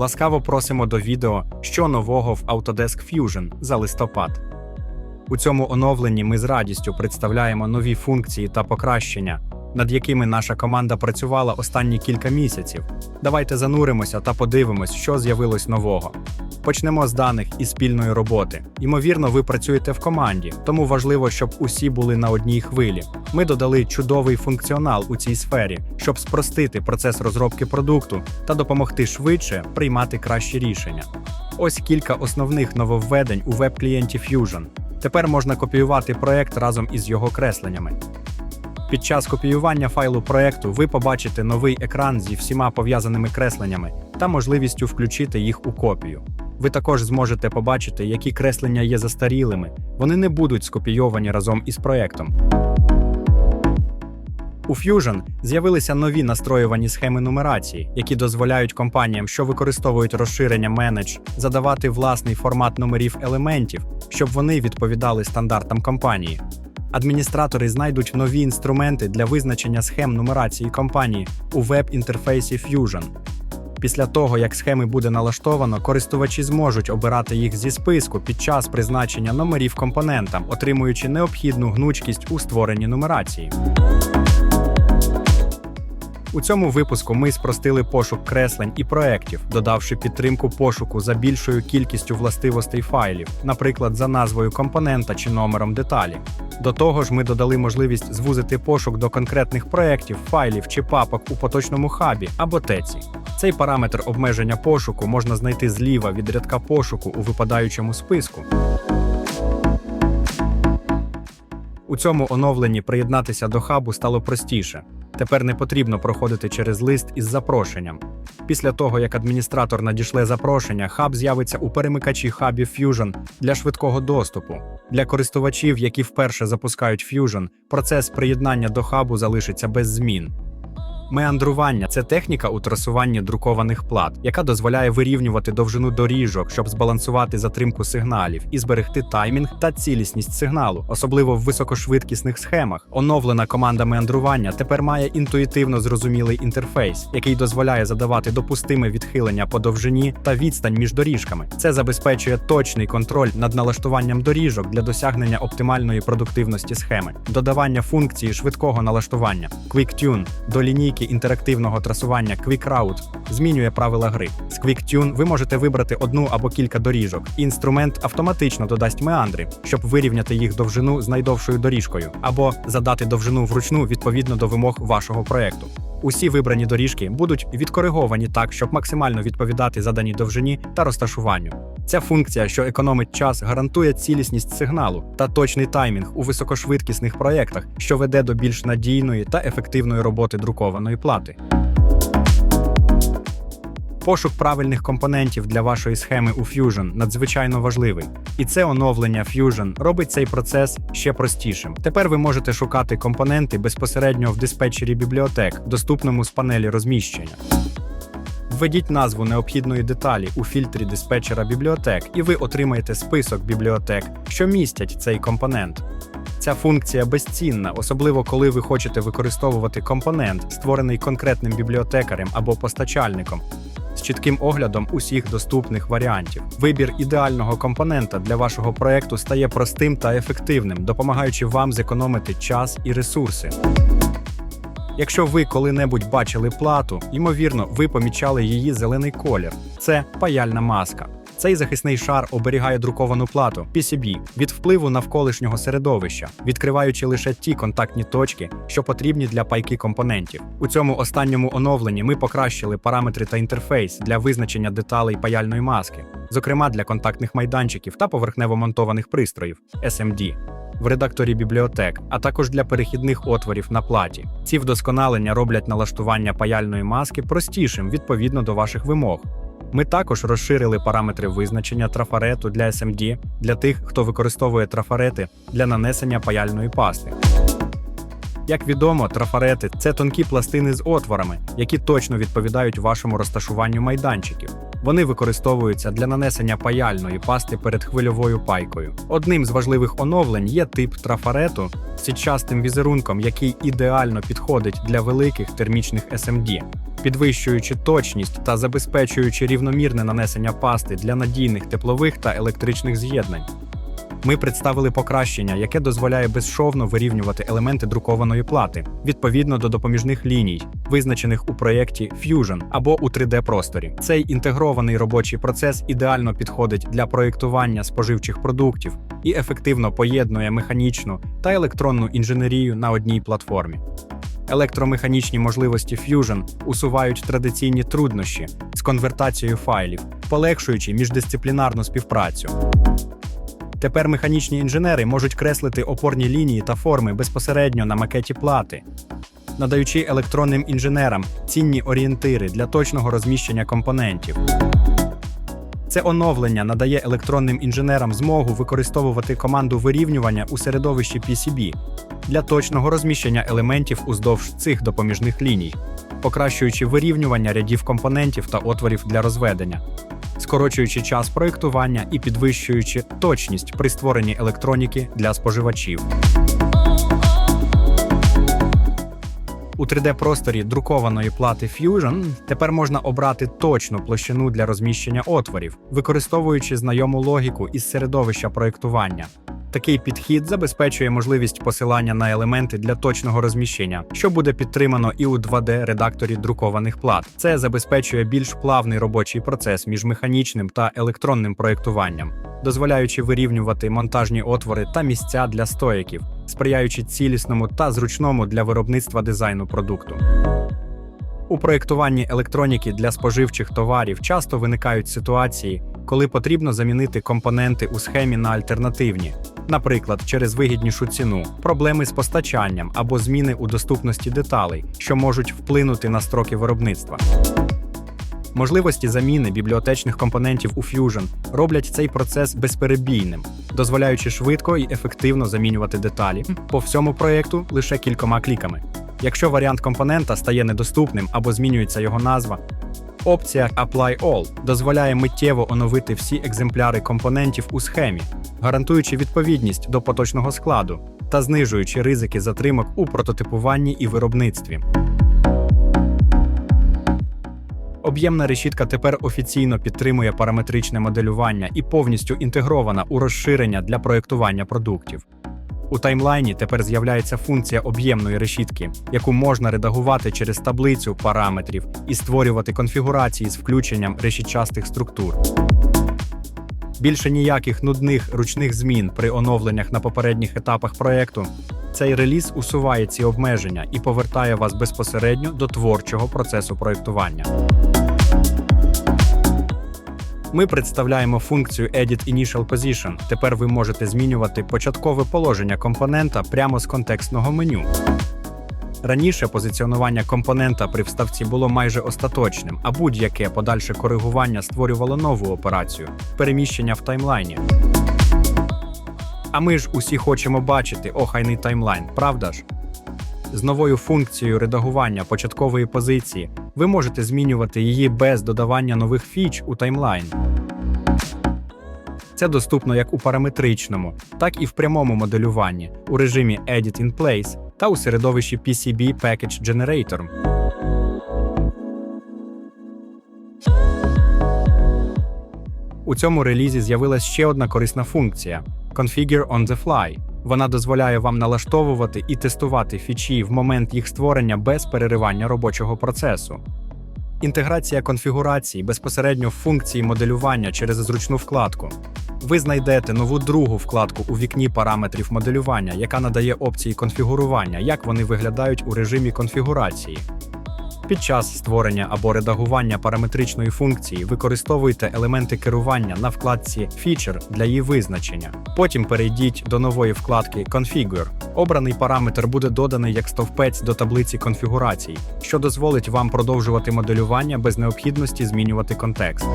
Ласкаво просимо до відео, що нового в Autodesk Fusion за листопад. У цьому оновленні ми з радістю представляємо нові функції та покращення, над якими наша команда працювала останні кілька місяців. Давайте зануримося та подивимось, що з'явилось нового. Почнемо з даних і спільної роботи. Ймовірно, ви працюєте в команді, тому важливо, щоб усі були на одній хвилі. Ми додали чудовий функціонал у цій сфері, щоб спростити процес розробки продукту та допомогти швидше приймати кращі рішення. Ось кілька основних нововведень у веб-клієнті Fusion. Тепер можна копіювати проект разом із його кресленнями. Під час копіювання файлу проекту ви побачите новий екран зі всіма пов'язаними кресленнями та можливістю включити їх у копію. Ви також зможете побачити, які креслення є застарілими, вони не будуть скопійовані разом із проектом. У Fusion з'явилися нові настроювані схеми нумерації, які дозволяють компаніям, що використовують розширення Manage, задавати власний формат номерів елементів, щоб вони відповідали стандартам компанії. Адміністратори знайдуть нові інструменти для визначення схем нумерації компанії у веб-інтерфейсі Fusion. Після того, як схеми буде налаштовано, користувачі зможуть обирати їх зі списку під час призначення номерів компонентам, отримуючи необхідну гнучкість у створенні нумерації. У цьому випуску ми спростили пошук креслень і проєктів, додавши підтримку пошуку за більшою кількістю властивостей файлів, наприклад, за назвою компонента чи номером деталі. До того ж, ми додали можливість звузити пошук до конкретних проєктів, файлів чи папок у поточному хабі або теці. Цей параметр обмеження пошуку можна знайти зліва від рядка пошуку у випадаючому списку. У цьому оновленні приєднатися до хабу стало простіше. Тепер не потрібно проходити через лист із запрошенням. Після того, як адміністратор надішле запрошення, хаб з'явиться у перемикачі хабів Fusion для швидкого доступу. Для користувачів, які вперше запускають Fusion, процес приєднання до хабу залишиться без змін. Меандрування це техніка у трасуванні друкованих плат, яка дозволяє вирівнювати довжину доріжок, щоб збалансувати затримку сигналів і зберегти таймінг та цілісність сигналу, особливо в високошвидкісних схемах. Оновлена команда меандрування тепер має інтуїтивно зрозумілий інтерфейс, який дозволяє задавати допустиме відхилення по довжині та відстань між доріжками. Це забезпечує точний контроль над налаштуванням доріжок для досягнення оптимальної продуктивності схеми, додавання функції швидкого налаштування, Quick Tune до лінійки інтерактивного трасування Quick Route змінює правила гри. З Quick Tune ви можете вибрати одну або кілька доріжок. Інструмент автоматично додасть меандри, щоб вирівняти їх довжину з найдовшою доріжкою, або задати довжину вручну відповідно до вимог вашого проекту. Усі вибрані доріжки будуть відкориговані так, щоб максимально відповідати заданій довжині та розташуванню. Ця функція, що економить час, гарантує цілісність сигналу та точний таймінг у високошвидкісних проєктах, що веде до більш надійної та ефективної роботи друкованої плати. Пошук правильних компонентів для вашої схеми у Fusion надзвичайно важливий, і це оновлення Fusion робить цей процес ще простішим. Тепер ви можете шукати компоненти безпосередньо в диспетчері бібліотек, доступному з панелі розміщення. Введіть назву необхідної деталі у фільтрі диспетчера бібліотек, і ви отримаєте список бібліотек, що містять цей компонент. Ця функція безцінна, особливо коли ви хочете використовувати компонент, створений конкретним бібліотекарем або постачальником, з чітким оглядом усіх доступних варіантів. Вибір ідеального компонента для вашого проекту стає простим та ефективним, допомагаючи вам зекономити час і ресурси. Якщо ви коли-небудь бачили плату, ймовірно, ви помічали її зелений колір. Це паяльна маска. Цей захисний шар оберігає друковану плату PCB від впливу навколишнього середовища, відкриваючи лише ті контактні точки, що потрібні для пайки компонентів. У цьому останньому оновленні ми покращили параметри та інтерфейс для визначення деталей паяльної маски, зокрема для контактних майданчиків та поверхнево монтованих пристроїв SMD. В редакторі бібліотек, а також для перехідних отворів на платі. Ці вдосконалення роблять налаштування паяльної маски простішим відповідно до ваших вимог. Ми також розширили параметри визначення трафарету для SMD для тих, хто використовує трафарети для нанесення паяльної пасти. Як відомо, трафарети це тонкі пластини з отворами, які точно відповідають вашому розташуванню майданчиків. Вони використовуються для нанесення паяльної пасти перед хвильовою пайкою. Одним з важливих оновлень є тип трафарету з сітчастим візерунком, який ідеально підходить для великих термічних SMD. підвищуючи точність та забезпечуючи рівномірне нанесення пасти для надійних теплових та електричних з'єднань. Ми представили покращення, яке дозволяє безшовно вирівнювати елементи друкованої плати відповідно до допоміжних ліній, визначених у проєкті Fusion або у 3D-просторі. Цей інтегрований робочий процес ідеально підходить для проєктування споживчих продуктів і ефективно поєднує механічну та електронну інженерію на одній платформі. Електромеханічні можливості Fusion усувають традиційні труднощі з конвертацією файлів, полегшуючи міждисциплінарну співпрацю. Тепер механічні інженери можуть креслити опорні лінії та форми безпосередньо на макеті плати, надаючи електронним інженерам цінні орієнтири для точного розміщення компонентів. Це оновлення надає електронним інженерам змогу використовувати команду вирівнювання у середовищі PCB для точного розміщення елементів уздовж цих допоміжних ліній, покращуючи вирівнювання рядів компонентів та отворів для розведення скорочуючи час проєктування і підвищуючи точність при створенні електроніки для споживачів. У 3D-просторі друкованої плати Fusion тепер можна обрати точну площину для розміщення отворів, використовуючи знайому логіку із середовища проєктування. Такий підхід забезпечує можливість посилання на елементи для точного розміщення, що буде підтримано і у 2D-редакторі друкованих плат. Це забезпечує більш плавний робочий процес між механічним та електронним проєктуванням, дозволяючи вирівнювати монтажні отвори та місця для стояків, сприяючи цілісному та зручному для виробництва дизайну продукту. У проєктуванні електроніки для споживчих товарів часто виникають ситуації, коли потрібно замінити компоненти у схемі на альтернативні, наприклад, через вигіднішу ціну, проблеми з постачанням або зміни у доступності деталей, що можуть вплинути на строки виробництва. Можливості заміни бібліотечних компонентів у Fusion роблять цей процес безперебійним, дозволяючи швидко і ефективно замінювати деталі по всьому проєкту лише кількома кліками. Якщо варіант компонента стає недоступним або змінюється його назва, опція Apply All дозволяє миттєво оновити всі екземпляри компонентів у схемі, гарантуючи відповідність до поточного складу та знижуючи ризики затримок у прототипуванні і виробництві. Об'ємна решітка тепер офіційно підтримує параметричне моделювання і повністю інтегрована у розширення для проєктування продуктів. У таймлайні тепер з'являється функція об'ємної решітки, яку можна редагувати через таблицю параметрів і створювати конфігурації з включенням решітчастих структур. Більше ніяких нудних ручних змін при оновленнях на попередніх етапах проєкту. Цей реліз усуває ці обмеження і повертає вас безпосередньо до творчого процесу проєктування. Ми представляємо функцію Edit Initial Position. Тепер ви можете змінювати початкове положення компонента прямо з контекстного меню. Раніше позиціонування компонента при вставці було майже остаточним, а будь-яке подальше коригування створювало нову операцію переміщення в таймлайні. А ми ж усі хочемо бачити охайний таймлайн, правда ж? З новою функцією редагування початкової позиції ви можете змінювати її без додавання нових фіч у таймлайн. Це доступно як у параметричному, так і в прямому моделюванні у режимі Edit in Place та у середовищі PCB Package Generator. У цьому релізі з'явилась ще одна корисна функція Configure on the fly. Вона дозволяє вам налаштовувати і тестувати фічі в момент їх створення без переривання робочого процесу. Інтеграція конфігурації безпосередньо в функції моделювання через зручну вкладку. Ви знайдете нову другу вкладку у вікні параметрів моделювання, яка надає опції конфігурування, як вони виглядають у режимі конфігурації. Під час створення або редагування параметричної функції використовуйте елементи керування на вкладці Feature для її визначення. Потім перейдіть до нової вкладки Configure. Обраний параметр буде доданий як стовпець до таблиці конфігурацій, що дозволить вам продовжувати моделювання без необхідності змінювати контекст.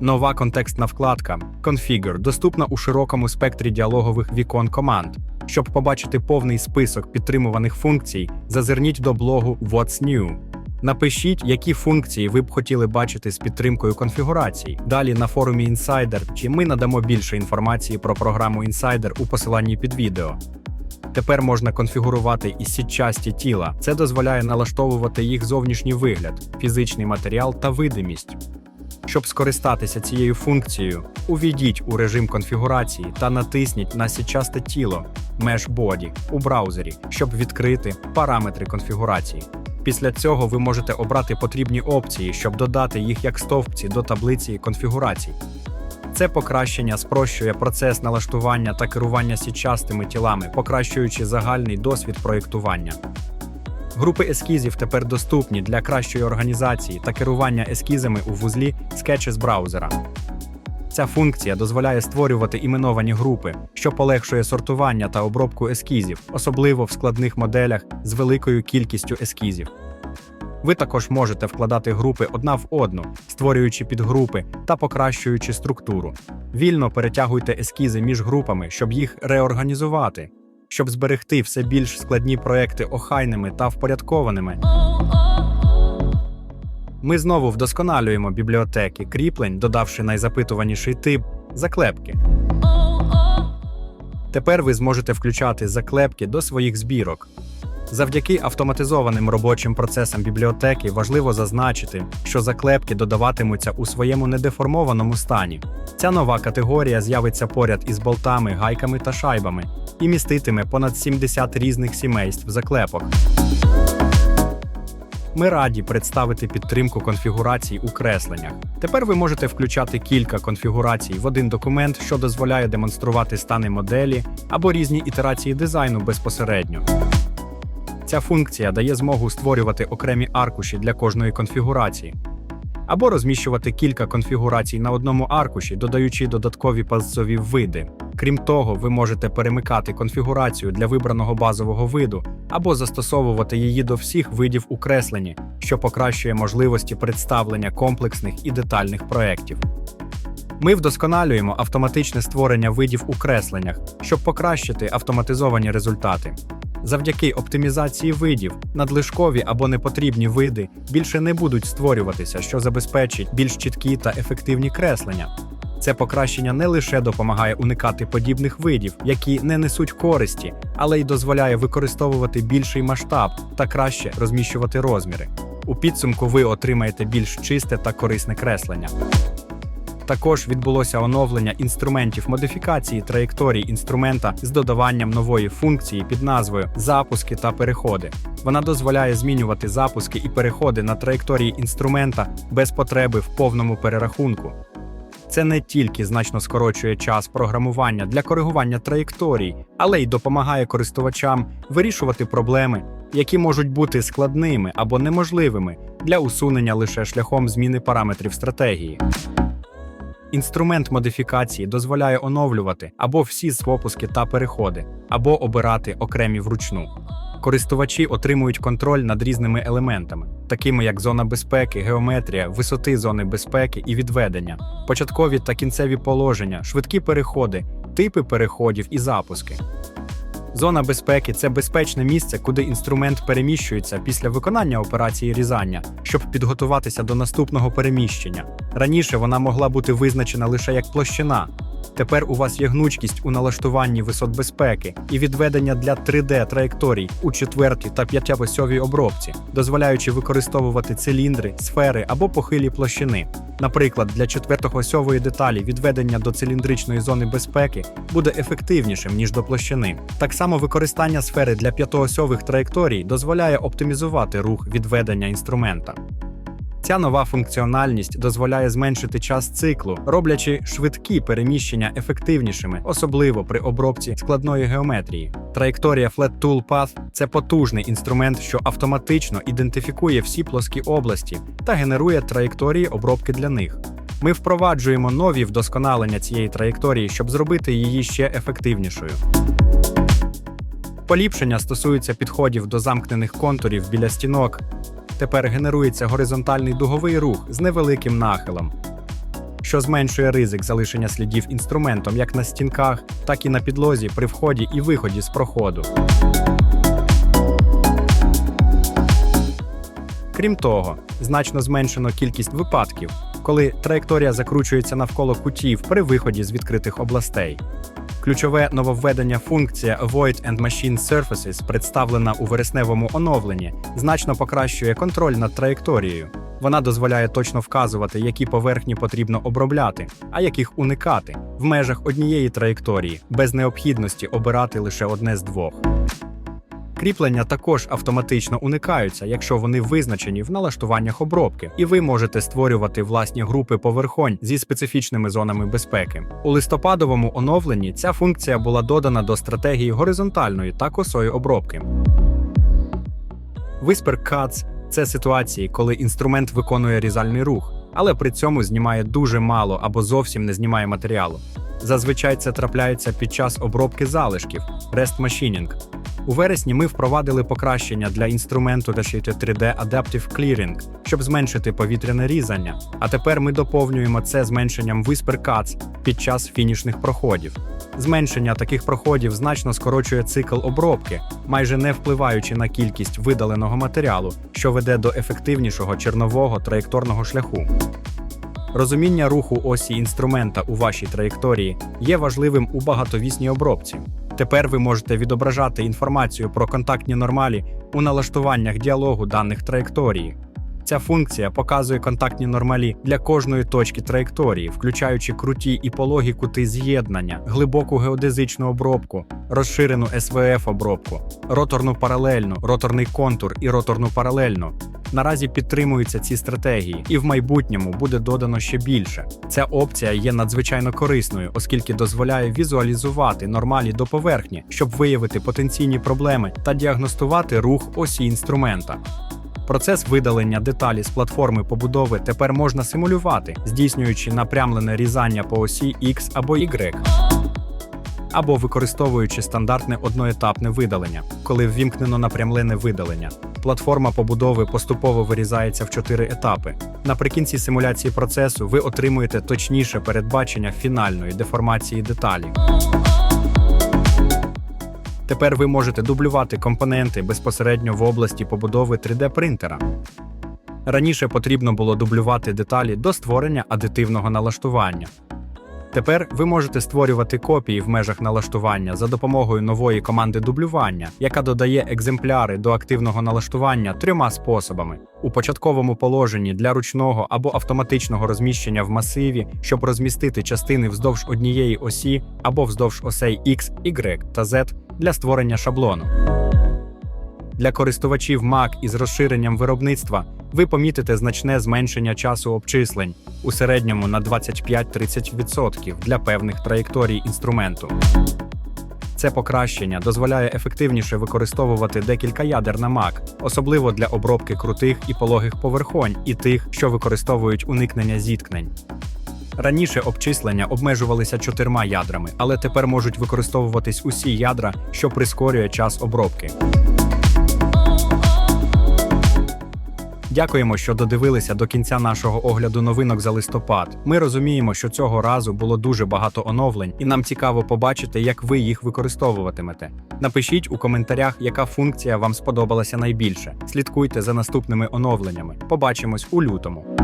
Нова контекстна вкладка Configure доступна у широкому спектрі діалогових вікон команд. Щоб побачити повний список підтримуваних функцій, зазирніть до блогу What's New. Напишіть, які функції ви б хотіли бачити з підтримкою конфігурацій. Далі на форумі Insider, чи ми надамо більше інформації про програму Insider у посиланні під відео. Тепер можна конфігурувати і сітчасті тіла. Це дозволяє налаштовувати їх зовнішній вигляд, фізичний матеріал та видимість. Щоб скористатися цією функцією, увійдіть у режим конфігурації та натисніть на сітчасте тіло Mesh Body у браузері, щоб відкрити параметри конфігурації. Після цього ви можете обрати потрібні опції, щоб додати їх як стовпці до таблиці конфігурацій. Це покращення спрощує процес налаштування та керування сітчастими тілами, покращуючи загальний досвід проєктування. Групи ескізів тепер доступні для кращої організації та керування ескізами у вузлі Sketches браузера. Ця функція дозволяє створювати іменовані групи, що полегшує сортування та обробку ескізів, особливо в складних моделях з великою кількістю ескізів. Ви також можете вкладати групи одна в одну, створюючи підгрупи та покращуючи структуру. Вільно перетягуйте ескізи між групами, щоб їх реорганізувати, щоб зберегти все більш складні проекти охайними та впорядкованими. Ми знову вдосконалюємо бібліотеки кріплень, додавши найзапитуваніший тип заклепки. Тепер ви зможете включати заклепки до своїх збірок. Завдяки автоматизованим робочим процесам бібліотеки важливо зазначити, що заклепки додаватимуться у своєму недеформованому стані. Ця нова категорія з'явиться поряд із болтами, гайками та шайбами і міститиме понад 70 різних сімейств заклепок. Ми раді представити підтримку конфігурацій у кресленнях. Тепер ви можете включати кілька конфігурацій в один документ, що дозволяє демонструвати стани моделі або різні ітерації дизайну безпосередньо. Ця функція дає змогу створювати окремі аркуші для кожної конфігурації, або розміщувати кілька конфігурацій на одному аркуші, додаючи додаткові пазцові види. Крім того, ви можете перемикати конфігурацію для вибраного базового виду або застосовувати її до всіх видів у кресленні, що покращує можливості представлення комплексних і детальних проєктів. Ми вдосконалюємо автоматичне створення видів у кресленнях, щоб покращити автоматизовані результати. Завдяки оптимізації видів, надлишкові або непотрібні види більше не будуть створюватися, що забезпечить більш чіткі та ефективні креслення. Це покращення не лише допомагає уникати подібних видів, які не несуть користі, але й дозволяє використовувати більший масштаб та краще розміщувати розміри. У підсумку ви отримаєте більш чисте та корисне креслення. Також відбулося оновлення інструментів модифікації траєкторій інструмента з додаванням нової функції під назвою Запуски та переходи. Вона дозволяє змінювати запуски і переходи на траєкторії інструмента без потреби в повному перерахунку. Це не тільки значно скорочує час програмування для коригування траєкторій, але й допомагає користувачам вирішувати проблеми, які можуть бути складними або неможливими для усунення лише шляхом зміни параметрів стратегії. Інструмент модифікації дозволяє оновлювати або всі свопуски та переходи, або обирати окремі вручну. Користувачі отримують контроль над різними елементами, такими як зона безпеки, геометрія, висоти зони безпеки і відведення, початкові та кінцеві положення, швидкі переходи, типи переходів і запуски. Зона безпеки це безпечне місце, куди інструмент переміщується після виконання операції різання, щоб підготуватися до наступного переміщення. Раніше вона могла бути визначена лише як площина. Тепер у вас є гнучкість у налаштуванні висот безпеки і відведення для 3D-траєкторій у четвертій та п'ятявосьовій обробці, дозволяючи використовувати циліндри, сфери або похилі площини. Наприклад, для четвертохосьової деталі відведення до циліндричної зони безпеки буде ефективнішим ніж до площини. Так само використання сфери для п'ятоосьових траєкторій дозволяє оптимізувати рух відведення інструмента. Ця нова функціональність дозволяє зменшити час циклу, роблячи швидкі переміщення ефективнішими, особливо при обробці складної геометрії. Траєкторія Flat Tool Path – це потужний інструмент, що автоматично ідентифікує всі плоскі області та генерує траєкторії обробки для них. Ми впроваджуємо нові вдосконалення цієї траєкторії, щоб зробити її ще ефективнішою. Поліпшення стосуються підходів до замкнених контурів біля стінок. Тепер генерується горизонтальний дуговий рух з невеликим нахилом, що зменшує ризик залишення слідів інструментом як на стінках, так і на підлозі при вході і виході з проходу. Крім того, значно зменшено кількість випадків, коли траєкторія закручується навколо кутів при виході з відкритих областей. Ключове нововведення функція Avoid and Machine Surfaces, представлена у вересневому оновленні, значно покращує контроль над траєкторією. Вона дозволяє точно вказувати, які поверхні потрібно обробляти, а яких уникати в межах однієї траєкторії, без необхідності обирати лише одне з двох. Кріплення також автоматично уникаються, якщо вони визначені в налаштуваннях обробки, і ви можете створювати власні групи поверхонь зі специфічними зонами безпеки. У листопадовому оновленні ця функція була додана до стратегії горизонтальної та косої обробки. Whisper Cuts – це ситуації, коли інструмент виконує різальний рух, але при цьому знімає дуже мало або зовсім не знімає матеріалу. Зазвичай це трапляється під час обробки залишків rest machining. У вересні ми впровадили покращення для інструменту Dashite 3D Adaptive Clearing, щоб зменшити повітряне різання. А тепер ми доповнюємо це зменшенням Cuts під час фінішних проходів. Зменшення таких проходів значно скорочує цикл обробки, майже не впливаючи на кількість видаленого матеріалу, що веде до ефективнішого чернового траєкторного шляху. Розуміння руху осі інструмента у вашій траєкторії є важливим у багатовісній обробці. Тепер ви можете відображати інформацію про контактні нормалі у налаштуваннях діалогу даних траєкторії. Ця функція показує контактні нормалі для кожної точки траєкторії, включаючи круті і пологі кути з'єднання, глибоку геодезичну обробку, розширену СВФ обробку, роторну паралельну, роторний контур і роторну паралельну. Наразі підтримуються ці стратегії, і в майбутньому буде додано ще більше. Ця опція є надзвичайно корисною, оскільки дозволяє візуалізувати нормалі до поверхні, щоб виявити потенційні проблеми та діагностувати рух осі інструмента. Процес видалення деталі з платформи побудови тепер можна симулювати, здійснюючи напрямлене різання по осі X або Y. Або використовуючи стандартне одноетапне видалення, коли ввімкнено напрямлене видалення. Платформа побудови поступово вирізається в чотири етапи. Наприкінці симуляції процесу ви отримуєте точніше передбачення фінальної деформації деталі. Тепер ви можете дублювати компоненти безпосередньо в області побудови 3D-принтера. Раніше потрібно було дублювати деталі до створення адитивного налаштування. Тепер ви можете створювати копії в межах налаштування за допомогою нової команди дублювання, яка додає екземпляри до активного налаштування трьома способами: у початковому положенні для ручного або автоматичного розміщення в масиві, щоб розмістити частини вздовж однієї осі або вздовж осей X, Y та Z для створення шаблону. Для користувачів Mac із розширенням виробництва ви помітите значне зменшення часу обчислень у середньому на 25-30% для певних траєкторій інструменту. Це покращення дозволяє ефективніше використовувати декілька ядер на Mac, особливо для обробки крутих і пологих поверхонь і тих, що використовують уникнення зіткнень. Раніше обчислення обмежувалися чотирма ядрами, але тепер можуть використовуватись усі ядра, що прискорює час обробки. Дякуємо, що додивилися до кінця нашого огляду новинок за листопад. Ми розуміємо, що цього разу було дуже багато оновлень, і нам цікаво побачити, як ви їх використовуватимете. Напишіть у коментарях, яка функція вам сподобалася найбільше. Слідкуйте за наступними оновленнями. Побачимось у лютому.